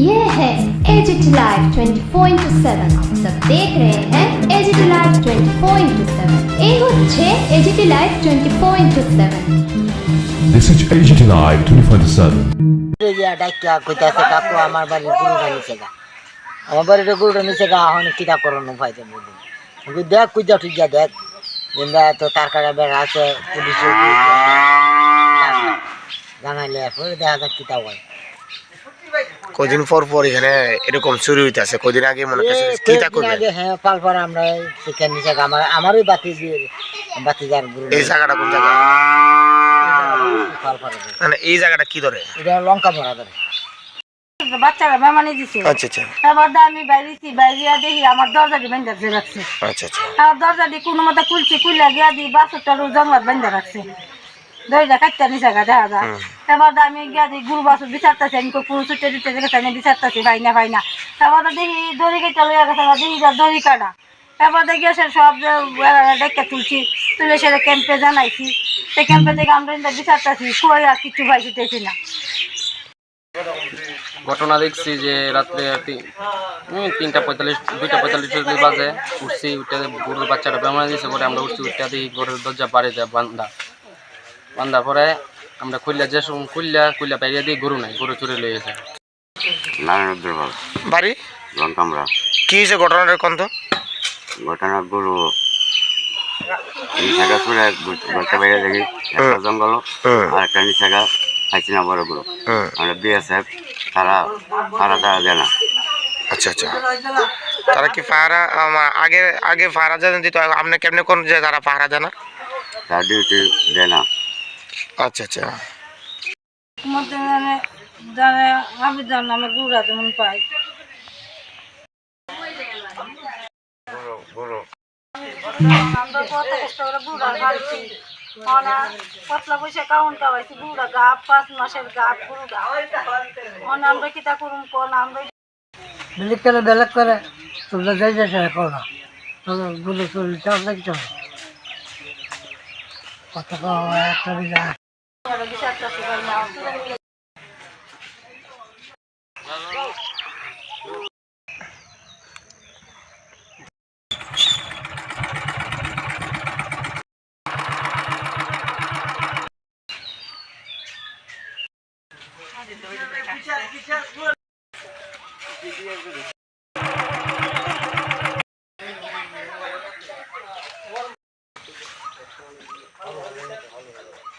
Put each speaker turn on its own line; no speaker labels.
ये है agit live 24 into 7 आप सब देख रहे हैं एजिट लाइव 24 इंटू 7 এই হচ্ছে AGT live 24 into 7
This is AGT Live 24/7.
গিয়া ডাকিয়া কইতাছে কাকু আমার বাড়ির গরুটা নিচে গা আমার বাড়ির গরুটা নিচে গা এখন কিতা করুন উপাইতে বুঝুন কিন্তু দেখ কুইজা টুইজা দেখ যেটা তো তার কাটা বেড়া আছে পুলিশে জানাইলে পরে দেখা যাক কিতা হয়
কদিন পর পর এখানে এরকম চুরি হইতাছে কদিন আগে মনে করছে
এই
কি তা করবে
আগে হ্যাঁ পাল পর আমরা চিকেন নিচে আমার আমারই বাতি দিয়ে বাতি যার গরু
এই জায়গাটা কোন জায়গা?
পাল পর
মানে এই জায়গাটা কি ধরে?
এটা লঙ্কা ভরা ধরে।
বাচ্চারা মেমানি দিছে।
আচ্ছা আচ্ছা।
এবার দা আমি বাইরেছি বাইরিয়া দেখি আমার দরজা দিয়ে বেঁধে রাখছে।
আচ্ছা আচ্ছা।
আর দরজা দিয়ে কোনো মতো খুলছি খুললে গিয়া দিই বাসুরটার জঙ্গলাত বেঁধে রাখছে। কাটতে দেখা যায় এবার দা আমি গিয়া দিই গুরু বাসু বিচারতেছি আমি কই পুরো ছুটে দিতে গেছে আমি বিচারতেছি ভাই না ভাই না। এবার দেখি দড়ি কেটে লইয়া গেছে দেখি দড়ি কাটা। এবার দেখি সে সব ডেকে তুলছি তুলে সে ক্যাম্পে জানাইছি। সে ক্যাম্পে থেকে আমরা বিচারতেছি আর কিছু না।
ঘটনা দেখছি যে রাত্রে তিনটা পঁয়তাল্লিশ দুইটা পঁয়তাল্লিশ বাজে উঠছি উঠে গরুর বাচ্চাটা বেমার দিয়েছে আমরা উঠছি উঠতে দিই গরুর দরজা বাড়ি যায় বান্ধা বান্ধা পরে আমরা খুললা যে সময় খুললা খুললা বাইরে দিই গরু নাই গরু চুরি লয়ে গেছে।
বাবা
বাড়ি?
লঙ্কামরা
কি হয়েছে ঘটনাটা কন্ত
ঘটনা গরু নিশাগা চুরে ঘরটা বাইরে দেখি একটা জঙ্গল আর একটা নিশাগা খাইছি না বড় গরু। আমরা বিএসএফ তারা তারা তারা দেয় না।
আচ্ছা আচ্ছা। তারা কি পাহারা আগে আগে পাহারা দেন দিত আপনি কেমনে কোন যে তারা পাহারা দেন না?
তার ডিউটি দেয় না।
আচ্ছা আচ্ছা।
মধ্যে জানে জানে আমি জান গুড়া যেমন পাই। আমরা কত কষ্ট করে গুড়া খাচ্ছি পতলা পয়সা কাউন খাওয়াইছি গুড়া গাপ পাঁচ মাসের গাপ গুরু গাপ আমরা কিতা করুম কোন আমরা
বেলেগ করে বেলেগ করে? তোমরা যাই যাই করো না। তোমরা গুলো চলে চাও নাকি চলো? কত একটা বিঘা
বিচার করতে